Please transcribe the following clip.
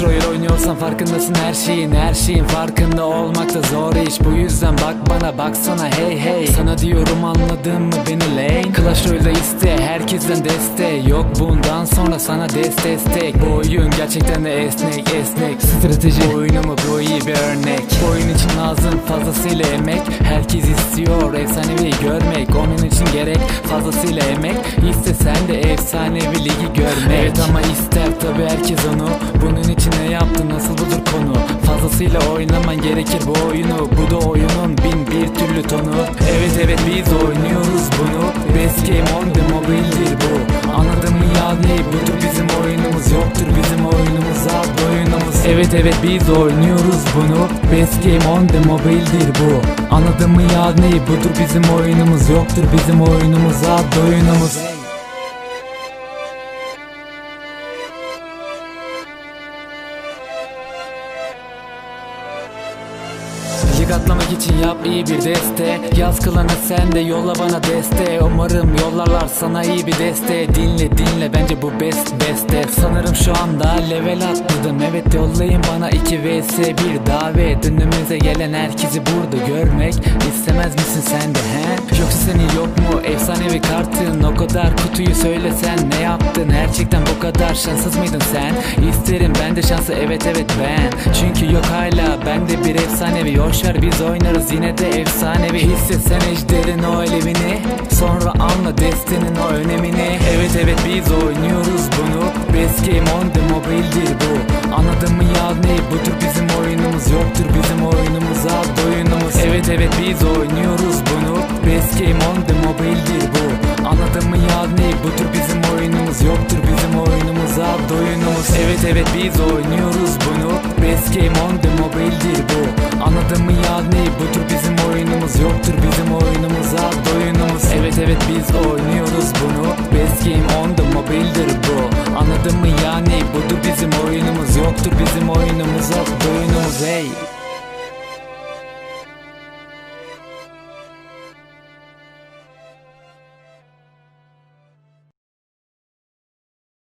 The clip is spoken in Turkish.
Royale oynuyorsan farkındasın her şeyin Her şeyin farkında olmak da zor iş. Bu yüzden bak bana baksana hey hey. Sana diyorum anladın mı beni lane? Clash Royale'da iste herkesten destek Yok bundan sonra sana des destek. Bu oyun gerçekten de esnek esnek. Strateji. Oyunu mu bu iyi bir örnek lazım fazlasıyla emek Herkes istiyor efsanevi görmek. Onun için gerek fazlasıyla emek İste sen de efsanevi ligi görmek. Evet ama ister tabi herkes onu. Bunun için ne yaptı nasıl budur konu? Fazlasıyla oynaman gerekir bu oyunu. Bu da oyunun bin bir türlü tonu. Evet evet biz oynuyoruz bunu. Best game on the mobile'dir Evet evet biz oynuyoruz bunu. Best game on the mobile'dir bu. Anladın mı ya ne? Budur bizim oyunumuz Yoktur bizim oyunumuz adlı Lig atlamak için yap iyi bir deste. Yaz kılana sen de yolla bana deste. Umarım yollarlar sana iyi bir deste. Dinle dinle bence bu best beste. Sanırım şu anda level atladım. Evet yollayın bana 2 vs. 1 davet. Önümüze gelen herkesi burada görmek. İstemez misin sen de he? Yoksa senin yok mu? Efsanevi kartın. O kadar kutuyu söylesen ne yaptın? Gerçekten bu kadar şanssız mıydın sen? İsterim ben de şansı. Evet evet ben. Çünkü yok hala. Bende bir efsanevi Hoş ver biz oynarız yine de efsanevi Hissetsen ejderin o elevini Sonra anla destenin o önemini. Evet evet biz oynuyoruz bunu. Best game on the mobile'dir bu. Anladın mı ya ne? Budur bizim oyunumuz Yoktur bizim oyunumuz adlı oyunumuz. Evet evet biz oynuyoruz bunu. Best game on the mobile'dir bu. Anladın mı ya ne? Budur bizim oyunumuz Yoktur bizim oyunumuz adlı oyunumuz. Evet evet biz oynuyoruz bunu. Best game on the Anladın mı ya ne budur bizim oyunumuz Yoktur bizim oyunumuz adlı oyunumuz Evet evet biz oynuyoruz bunu. Best game on the mobile'dir bu. Anladın mı ya ne budur bizim oyunumuz Yoktur bizim oyunumuz adlı oyunumuz hey